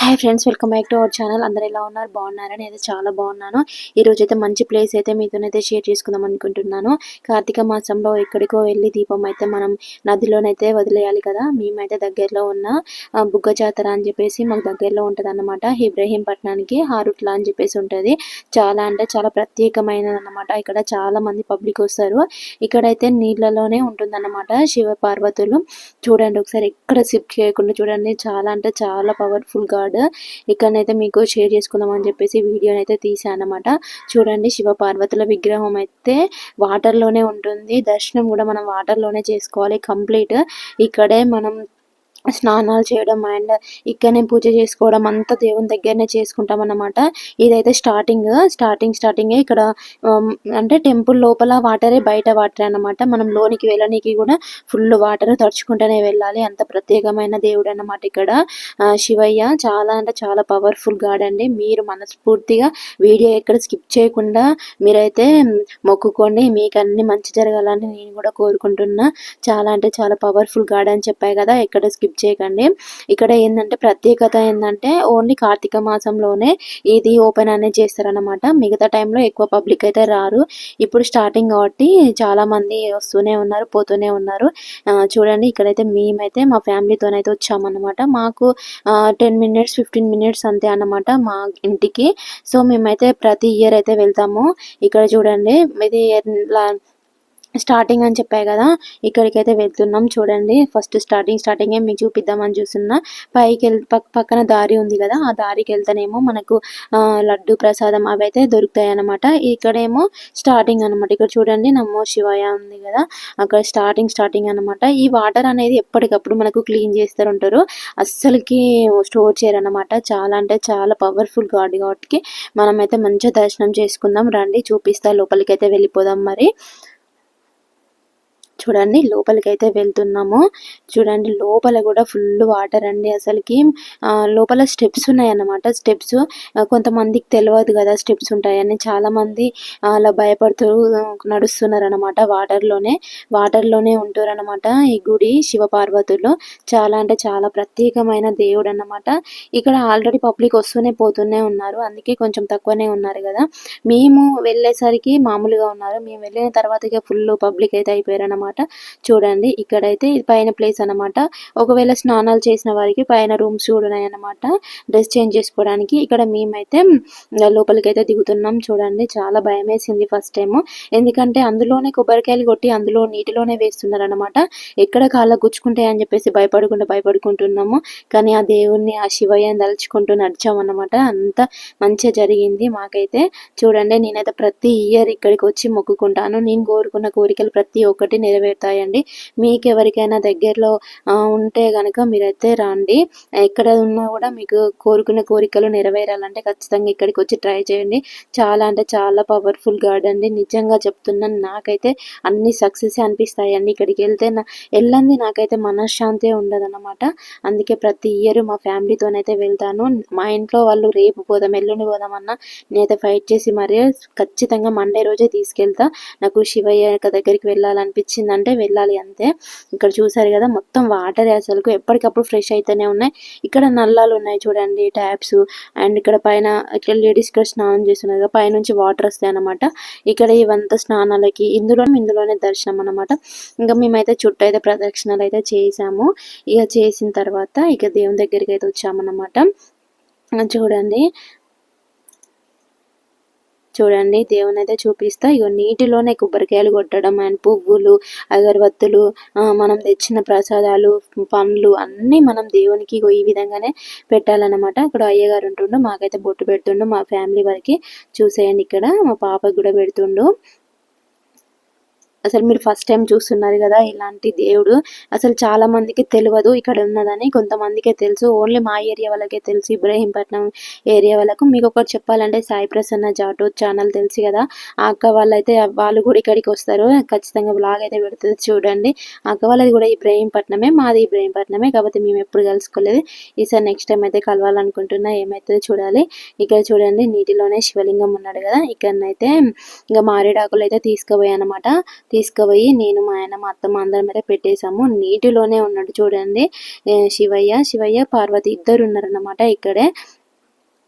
Hi friends welcome back to our channel. అందరు ఎలా ఉన్నారు? బాగున్నారా? అయితే చాలా బాగున్నాను. ఈ రోజు అయితే మంచి ప్లేస్ అయితే మీతోనైతే షేర్ చేసుకుందాం అనుకుంటున్నాను. కార్తీక మాసంలో ఎక్కడికో వెళ్ళి దీపం అయితే మనం నదిలోనైతే వదిలేయాలి కదా. మేమైతే దగ్గరలో ఉన్న బుగ్గ జాతర అని చెప్పేసి మాకు దగ్గరలో ఉంటుంది అన్నమాట ఇబ్రహీంపట్నానికి హారుట్లా అని చెప్పేసి ఉంటుంది. చాలా అంటే చాలా ప్రత్యేకమైనది అన్నమాట ఇక్కడ చాలా మంది పబ్లిక్ వస్తారు. ఇక్కడైతే నీళ్ళలోనే ఉంటుందన్నమాట శివ పార్వతులు. చూడండి ఒకసారి ఎక్కడ సిప్ చేయకుండా చూడండి. చాలా అంటే చాలా పవర్ఫుల్ గాడ్ ఇక్కడనైతే మీకు షేర్ చేసుకుందాం అని చెప్పేసి వీడియోని అయితే తీసాను అనమాట చూడండి శివ పార్వతుల విగ్రహం అయితే వాటర్లోనే ఉంటుంది. దర్శనం కూడా మనం వాటర్లోనే చేసుకోవాలి. కంప్లీట్. ఇక్కడే మనం స్నానాలు చేయడం అండ్ ఇక్కడనే పూజ చేసుకోవడం అంతా దేవుని దగ్గరనే చేసుకుంటాం అన్నమాట. ఇదైతే స్టార్టింగ్ స్టార్టింగ్ స్టార్టింగ్ ఇక్కడ అంటే టెంపుల్ లోపల వాటరే బయట వాటర్ అన్నమాట. మనం లోనికి వెళ్ళడానికి కూడా ఫుల్ వాటర్ తడుచుకుంటూనే వెళ్ళాలి. అంత ప్రత్యేకమైన దేవుడు అన్నమాట ఇక్కడ. శివయ్య చాలా అంటే చాలా పవర్ఫుల్ గాడ్ అండి. మీరు మనస్ఫూర్తిగా వీడియో ఎక్కడ స్కిప్ చేయకుండా మీరైతే మొక్కుకోండి. మీకు అన్ని మంచి జరగాలని నేను కూడా కోరుకుంటున్నా. చాలా అంటే చాలా పవర్ఫుల్ గాడ్ అని చెప్పాయి కదా. ఎక్కడ స్కిప్ చేయకండి. ఇక్కడ ఏంటంటే ప్రత్యేకత ఏంటంటే ఓన్లీ కార్తీక మాసంలోనే ఇది ఓపెన్ అనేది చేస్తారనమాట మిగతా టైంలో ఎక్కువ పబ్లిక్ అయితే రారు. ఇప్పుడు స్టార్టింగ్ కాబట్టి చాలా మంది వస్తూనే ఉన్నారు పోతూనే ఉన్నారు. చూడండి ఇక్కడైతే మేమైతే మా ఫ్యామిలీతోనైతే వచ్చామన్నమాట. మాకు టెన్ మినిట్స్ ఫిఫ్టీన్ మినిట్స్ అంతే అన్నమాట మా ఇంటికి. సో మేమైతే ప్రతి ఇయర్ అయితే వెళ్తాము. ఇక్కడ చూడండి ఇది స్టార్టింగ్ అని చెప్పాయి కదా ఇక్కడికైతే వెళ్తున్నాం చూడండి. ఫస్ట్ స్టార్టింగ్ స్టార్టింగ్ మీకు చూపిద్దామని చూస్తున్నా. పైకి వెళ్ పక్కన దారి ఉంది కదా ఆ దారికి వెళ్తేనేమో మనకు ఆ, లడ్డు ప్రసాదం అవి అయితే దొరుకుతాయి అన్నమాట. ఇక్కడేమో స్టార్టింగ్ అన్నమాట. ఇక్కడ చూడండి నమో శివయ ఉంది కదా అక్కడ స్టార్టింగ్ స్టార్టింగ్ అన్నమాట. ఈ వాటర్ అనేది ఎప్పటికప్పుడు మనకు క్లీన్ చేస్తారు ఉంటారు. అస్సలకి స్టోర్ చేయరు అన్నమాట చాలా అంటే చాలా పవర్ఫుల్ గాడ్. కాబట్టి మనమైతే మంచిగా దర్శనం చేసుకుందాం. రండి చూపిస్తా లోపలికి అయితే వెళ్ళిపోదాం మరి. చూడండి లోపలికి అయితే వెళ్తున్నాము. చూడండి లోపల కూడా ఫుల్ వాటర్ అండి అసలుకి. లోపల స్టెప్స్ ఉన్నాయి అన్నమాట స్టెప్స్ కొంతమందికి తెలియదు కదా స్టెప్స్ ఉంటాయని. చాలా మంది అలా భయపడుతూ నడుస్తున్నారు అనమాట వాటర్లోనే వాటర్లోనే ఉంటారు అనమాట ఈ గుడి శివ పార్వతులు చాలా అంటే చాలా ప్రత్యేకమైన దేవుడు అన్నమాట ఇక్కడ ఆల్రెడీ పబ్లిక్ వస్తూనే పోతూనే ఉన్నారు. అందుకే కొంచెం తక్కువనే ఉన్నారు కదా. మేము వెళ్ళేసరికి మామూలుగా ఉన్నారు. మేము వెళ్ళిన తర్వాత ఇక ఫుల్ పబ్లిక్ అయితే అయిపోయారు అనమాట చూడండి ఇక్కడైతే ఇది పైన ప్లేస్ అన్నమాట. ఒకవేళ స్నానాలు చేసిన వారికి పైన రూమ్స్ కూడా ఉన్నాయన్నమాట డ్రెస్ చేంజ్ చేసుకోవడానికి ఇక్కడ మేమైతే ఇంకా లోపలికి అయితే దిగుతున్నాం చూడండి. చాలా భయం వేసింది ఫస్ట్ టైం ఎందుకంటే అందులోనే కొబ్బరికాయలు కొట్టి అందులో నీటిలోనే వేస్తున్నారు అనమాట ఎక్కడ కాళ్ళ గుచ్చుకుంటాయి అని చెప్పేసి భయపడుకుంటూ భయపడుకుంటున్నాము. కానీ ఆ దేవుణ్ణి ఆ శివయ్యని తలుచుకుంటూ నడిచామన్నమాట అంత మంచిగా జరిగింది మాకైతే. చూడండి నేనైతే ప్రతి ఇయర్ ఇక్కడికి వచ్చి మొక్కుకుంటాను. నేను కోరుకున్న కోరికలు ప్రతి ఒక్కటి నెరవేరుతాయండి. మీకు ఎవరికైనా దగ్గరలో ఉంటే కనుక మీరైతే రండి. ఎక్కడ ఉన్నా కూడా మీకు కోరుకున్న కోరికలు నెరవేరాలంటే ఖచ్చితంగా ఇక్కడికి వచ్చి ట్రై చేయండి. చాలా అంటే చాలా పవర్ఫుల్ గాడ్ అండి. నిజంగా చెప్తున్నాను నాకైతే అన్ని సక్సెస్ అనిపిస్తాయండి. ఇక్కడికి వెళ్తే నా వెళ్ళంది నాకైతే మనశ్శాంతి ఉండదన్నమాట. అందుకే ప్రతి ఇయర్ మా ఫ్యామిలీతోనైతే వెళ్తాను. మా ఇంట్లో వాళ్ళు రేపు పోదాం ఎల్లుండి పోదాం నేనైతే ఫైట్ చేసి మరీ ఖచ్చితంగా మండే రోజే తీసుకెళ్తా. నాకు శివయ్య దగ్గరికి వెళ్ళాలనిపించింది. అంటే వెళ్ళాలి అంతే. ఇక్కడ చూసారు కదా మొత్తం వాటర్ అసలు ఎప్పటికప్పుడు ఫ్రెష్ అయితేనే ఉన్నాయి. ఇక్కడ నల్లాలు ఉన్నాయి చూడండి ట్యాప్స్. అండ్ ఇక్కడ పైన ఇక్కడ లేడీస్ ఇక్కడ స్నానం చేస్తున్నారు కదా పైనుంచి వాటర్ వస్తాయి అన్నమాట. ఇక్కడ ఇవంతా స్నానాలకి ఇందులో ఇందులోనే దర్శనం అన్నమాట. ఇంకా మేమైతే చుట్టూ అయితే ప్రదక్షిణలు అయితే చేసాము. ఇక చేసిన తర్వాత ఇక దేవుని దగ్గరికి అయితే వచ్చామన్నమాట. చూడండి చూడండి దేవుని అయితే చూపిస్తా. ఇగో నీటిలోనే కొబ్బరికాయలు కొట్టడం అండ్ పువ్వులు అగరబత్తులు ఆ, మనం తెచ్చిన ప్రసాదాలు పండ్లు అన్నీ మనం దేవునికి ఈ విధంగానే పెట్టాలన్నమాట. ఇక్కడ అయ్యగారు ఉంటుండు మాకైతే బొట్టు పెడుతుండు మా ఫ్యామిలీ వారికి చూసేయండి ఇక్కడ. మా పాపకు కూడా పెడుతుండు. అసలు మీరు ఫస్ట్ టైం చూస్తున్నారు కదా ఇలాంటి దేవుడు. అసలు చాలా మందికి తెలియదు ఇక్కడ ఉన్నదని కొంతమందికే తెలుసు. ఓన్లీ మా ఏరియా వాళ్ళకే తెలుసు ఇబ్రహీంపట్నం ఏరియా వాళ్ళకు. మీకు ఒకటి చెప్పాలంటే సాయి ప్రసన్న జాటో ఛానల్ తెలుసు కదా. ఆ అక్క వాళ్ళైతే వాళ్ళు కూడా ఇక్కడికి వస్తారు. ఖచ్చితంగా బ్లాగ్ అయితే పెడుతుంది చూడండి. అక్క వాళ్ళది కూడా ఇబ్రహీంపట్నమే మాది ఇబ్రహీంపట్నమే. కాబట్టి మేము ఎప్పుడు కలుసుకోలేదు. ఈసారి నెక్స్ట్ టైం అయితే కలవాలనుకుంటున్నా ఏమైతుందో చూడాలి. ఇక్కడ చూడండి నీటిలోనే శివలింగం ఉన్నాడు కదా. ఇక్కడనైతే ఇంకా మారేడాకులు అయితే తీసుకుపోయాయి అనమాట తీసుకుపోయి నేను మా ఆయన మా అత్తమ్మ అందరం అయితే పెట్టేశాము. నీటిలోనే ఉన్నాడు చూడండి. శివయ్య శివయ్య పార్వతి ఇద్దరు ఉన్నారన్నమాట ఇక్కడే.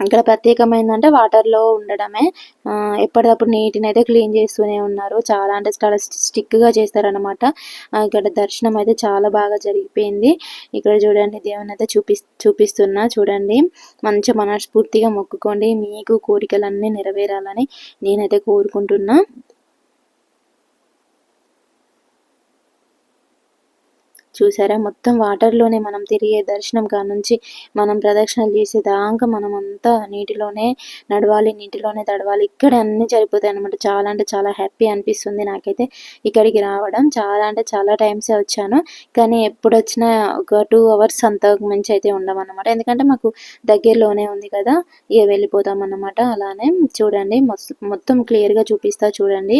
ఇక్కడ ప్రత్యేకమైందంటే వాటర్లో ఉండడమే. ఎప్పటికప్పుడు నీటిని అయితే క్లీన్ చేస్తూనే ఉన్నారు. చాలా అంటే చాలా స్టిక్గా చేస్తారనమాట ఇక్కడ దర్శనం అయితే చాలా బాగా జరిగిపోయింది. ఇక్కడ చూడండి దేవుని అయితే చూపి చూపిస్తున్నా చూడండి. మంచి మనస్ఫూర్తిగా మొక్కుకోండి. మీకు కోరికలన్నీ నెరవేరాలని నేనైతే కోరుకుంటున్నా. చూసారా? మొత్తం వాటర్లోనే మనం తిరిగే దర్శనం కానుంచి మనం ప్రదక్షిణలు చేసేదాకా మనం అంతా నీటిలోనే నడవాలి నీటిలోనే తడవాలి. ఇక్కడ అన్ని సరిపోతాయి అనమాట చాలా అంటే చాలా హ్యాపీ అనిపిస్తుంది నాకైతే ఇక్కడికి రావడం. చాలా అంటే చాలా టైమ్సే వచ్చాను. కానీ ఎప్పుడు వచ్చినా ఒక టూ అవర్స్ అంత మంచి అయితే ఉండమన్నమాట. ఎందుకంటే మాకు దగ్గరలోనే ఉంది కదా ఇక వెళ్ళిపోతాం అన్నమాట అలానే చూడండి. మొత్తం క్లియర్గా చూపిస్తా చూడండి.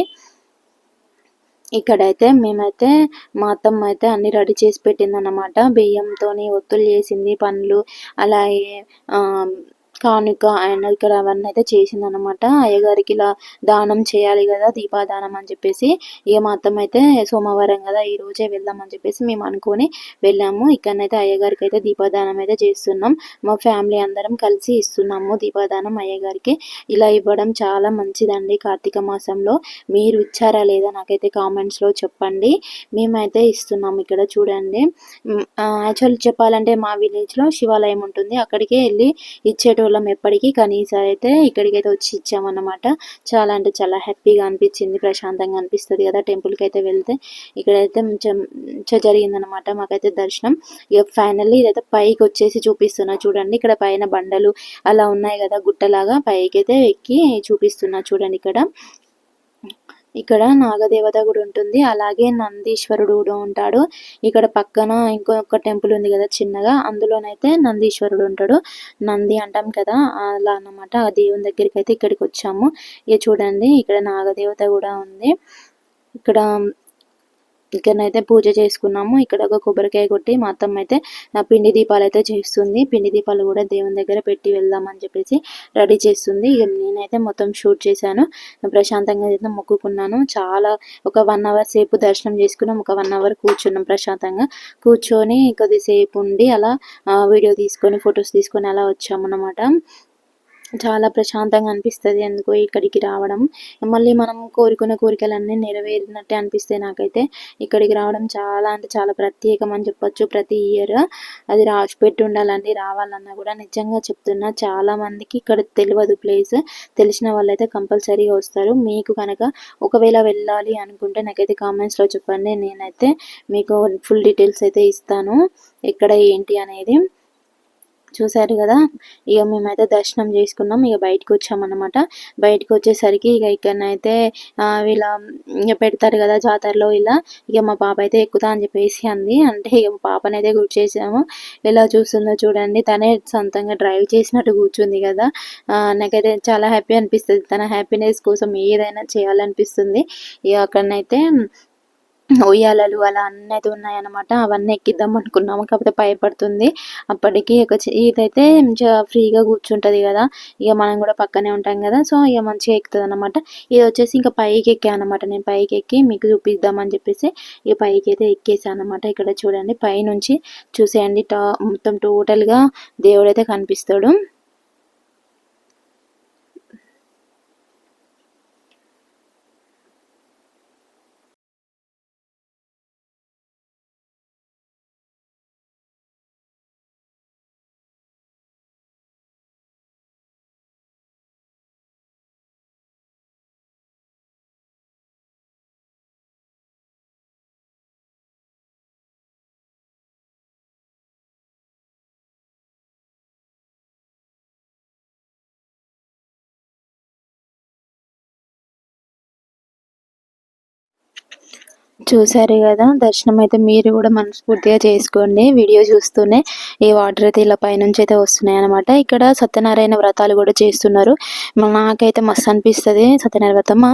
ఇక్కడైతే మేమైతే మా అత్తమ్మ అయితే అన్ని రెడీ చేసి పెట్టిందన్నమాట. బియ్యంతోని ఒత్తులు చేసింది పండ్లు అలాగే కానుక అండ్ ఇక్కడ అవన్నీ అయితే చేసిందనమాట అయ్యగారికి ఇలా దానం చేయాలి కదా దీపాదానం అని చెప్పేసి ఇక మా అత్తమ్మ అయితే సోమవారం కదా ఈ రోజే వెళ్దాం అని చెప్పేసి మేము అనుకొని వెళ్ళాము. ఇక్కడనైతే అయ్యగారికి అయితే దీపాదానం అయితే చేస్తున్నాం. మా ఫ్యామిలీ అందరం కలిసి ఇస్తున్నాము దీపాదానం అయ్యగారికి. ఇలా ఇవ్వడం చాలా మంచిదండి కార్తీక మాసంలో. మీరు ఇచ్చారా లేదా నాకైతే కామెంట్స్లో చెప్పండి. మేమైతే ఇస్తున్నాం ఇక్కడ చూడండి. యాక్చువల్ చెప్పాలంటే మా విలేజ్లో శివాలయం ఉంటుంది. అక్కడికే వెళ్ళి ఇచ్చేట వాళ్ళం ఎప్పటికీ కనీసం అయితే ఇక్కడికైతే వచ్చి ఇచ్చామన్నమాట. చాలా అంటే చాలా హ్యాపీగా అనిపించింది ప్రశాంతంగా అనిపిస్తుంది కదా టెంపుల్కి అయితే వెళ్తే. ఇక్కడైతే కొంచెం జరిగిందనమాట మాకైతే దర్శనం. ఇక ఫైనల్లీ ఇదైతే పైకి వచ్చేసి చూపిస్తున్నా. చూడండి ఇక్కడ పైన బండలు అలా ఉన్నాయి కదా గుట్టలాగా పైకి అయితే ఎక్కి చూపిస్తున్నా చూడండి ఇక్కడ. ఇక్కడ నాగదేవత కూడా ఉంటుంది. అలాగే నందీశ్వరుడు కూడా ఉంటాడు. ఇక్కడ పక్కన ఇంకొక టెంపుల్ ఉంది కదా చిన్నగా. అందులోనైతే నందీశ్వరుడు ఉంటాడు. నంది అంటాం కదా అలా అన్నమాట. ఆ దేవుని దగ్గరికి అయితే ఇక్కడికి వచ్చాము. ఇక చూడండి ఇక్కడ నాగదేవత కూడా ఉంది. ఇక్కడ ఇక్కడనైతే పూజ చేసుకున్నాము. ఇక్కడ ఒక కొబ్బరికాయ కొట్టి మా అత్తమ్మ అయితే పిండి దీపాలు అయితే చేస్తుంది. పిండి దీపాలు కూడా దేవుని దగ్గర పెట్టి వెళ్దామని చెప్పేసి రెడీ చేస్తుంది. ఇక నేనైతే మొత్తం షూట్ చేశాను. ప్రశాంతంగా అయితే మొక్కుకున్నాను. చాలా ఒక వన్ అవర్ సేపు దర్శనం చేసుకున్నాం. ఒక వన్ అవర్ కూర్చున్నాం ప్రశాంతంగా. కూర్చొని కొద్దిసేపు ఉండి అలా వీడియో తీసుకొని ఫొటోస్ తీసుకొని అలా వచ్చామన్నమాట. చాలా ప్రశాంతంగా అనిపిస్తుంది ఎందుకో ఇక్కడికి రావడం. మళ్ళీ మనం కోరుకున్న కోరికలన్నీ నెరవేరినట్టే అనిపిస్తాయి నాకైతే ఇక్కడికి రావడం చాలా అంటే చాలా ప్రత్యేకం అని చెప్పొచ్చు. ప్రతి ఇయర్ అది రాసి పెట్టి ఉండాలండి. రావాలన్నా కూడా నిజంగా చెప్తున్నా చాలా మందికి ఇక్కడ తెలియదు ప్లేస్. తెలిసిన వాళ్ళైతే కంపల్సరీగా వస్తారు. మీకు కనుక ఒకవేళ వెళ్ళాలి అనుకుంటే నాకైతే కామెంట్స్లో చెప్పండి. నేనైతే మీకు ఫుల్ డీటెయిల్స్ అయితే ఇస్తాను. ఎక్కడ ఏంటి అనేది. చూసారు కదా ఇక మేమైతే దర్శనం చేసుకున్నాం ఇక బయటకు వచ్చామన్నమాట. బయటకు వచ్చేసరికి ఇక ఇక్కడనైతే వీళ్ళ ఇక పెడతారు కదా జాతరలో ఇలా ఇక మా పాప అయితే ఎక్కుతా అని చెప్పేసి అంది. అంటే ఇక మా పాపనైతే కూర్చేసాము ఎలా చూస్తుందో చూడండి. తనే సొంతంగా డ్రైవ్ చేసినట్టు కూర్చుంది కదా. నాకైతే చాలా హ్యాపీ అనిపిస్తుంది. తన హ్యాపీనెస్ కోసం ఏదైనా చేయాలనిపిస్తుంది. ఇక అక్కడనైతే ఉయ్యాలలు అలా అన్నీ అయితే ఉన్నాయన్నమాట. అవన్నీ ఎక్కిద్దాం అనుకున్నాము కాకపోతే భయపడుతుంది. అప్పటికి ఒక ఇదైతే మంచిగా ఫ్రీగా కూర్చుంటుంది కదా. ఇక మనం కూడా పక్కనే ఉంటాం కదా. సో ఇక మంచిగా ఎక్కుతుంది అనమాట ఇది వచ్చేసి ఇంకా పైకి ఎక్కా అనమాట నేను పైకి ఎక్కి మీకు చూపిద్దామని చెప్పేసి ఇక పైకి అయితే ఎక్కేసాను అనమాట ఇక్కడ చూడండి పైనుంచి చూసేయండి. టా మొత్తం టోటల్గా దేవుడైతే కనిపిస్తాడు. చూసారు కదా దర్శనం అయితే మీరు కూడా మనస్ఫూర్తిగా చేసుకోండి. వీడియో చూస్తూనే ఈ వాటర్ అయితే ఇలా పైనుంచి అయితే వస్తున్నాయి అనమాట ఇక్కడ సత్యనారాయణ వ్రతాలు కూడా చేస్తున్నారు. నాకైతే మస్తు అనిపిస్తుంది సత్యనారాయణ వ్రతం.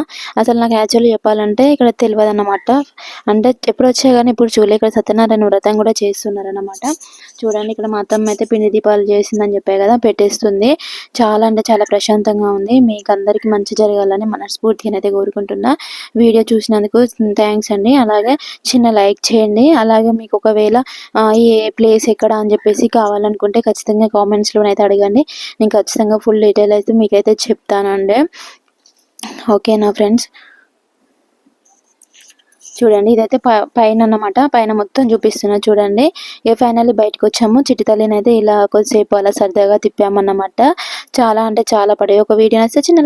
అసలు నాకు యాక్చువల్లీ చెప్పాలంటే ఇక్కడ తెలియదు అన్నమాట అంటే ఎప్పుడు వచ్చా కానీ ఇప్పుడు చూడలే ఇక్కడ సత్యనారాయణ వ్రతం కూడా చేస్తున్నారు అనమాట చూడండి ఇక్కడ మా అత్తమ్మ అయితే పిండి దీపాలు చేసిందని చెప్పే కదా పెట్టేస్తుంది. చాలా అంటే చాలా ప్రశాంతంగా ఉంది. మీకు అందరికి మంచి జరగాలని మనస్ఫూర్తిగా అయితే కోరుకుంటున్నా. వీడియో చూసినందుకు థ్యాంక్స్ అండి. అలాగే చిన్న లైక్ చేయండి. అలాగే మీకు ఒకవేళ ఏ ప్లేస్ ఎక్కడ అని చెప్పేసి కావాలనుకుంటే ఖచ్చితంగా కామెంట్స్లో అయితే అడగండి. నేను ఖచ్చితంగా ఫుల్ డీటెయిల్ అయితే మీకైతే చెప్తానండి. ఓకేనా ఫ్రెండ్స్ చూడండి ఇదైతే పైన అన్నమాట పైన మొత్తం చూపిస్తున్నా చూడండి. ఇక ఫైనల్లీ బయటకు వచ్చాము. చిట్టితల్లిని అయితే ఇలా కొద్దిసేపు అలా సరదాగా తిప్పామన్నమాట. చాలా అంటే చాలా పడే ఒక వీడియో నచ్చితే చిన్న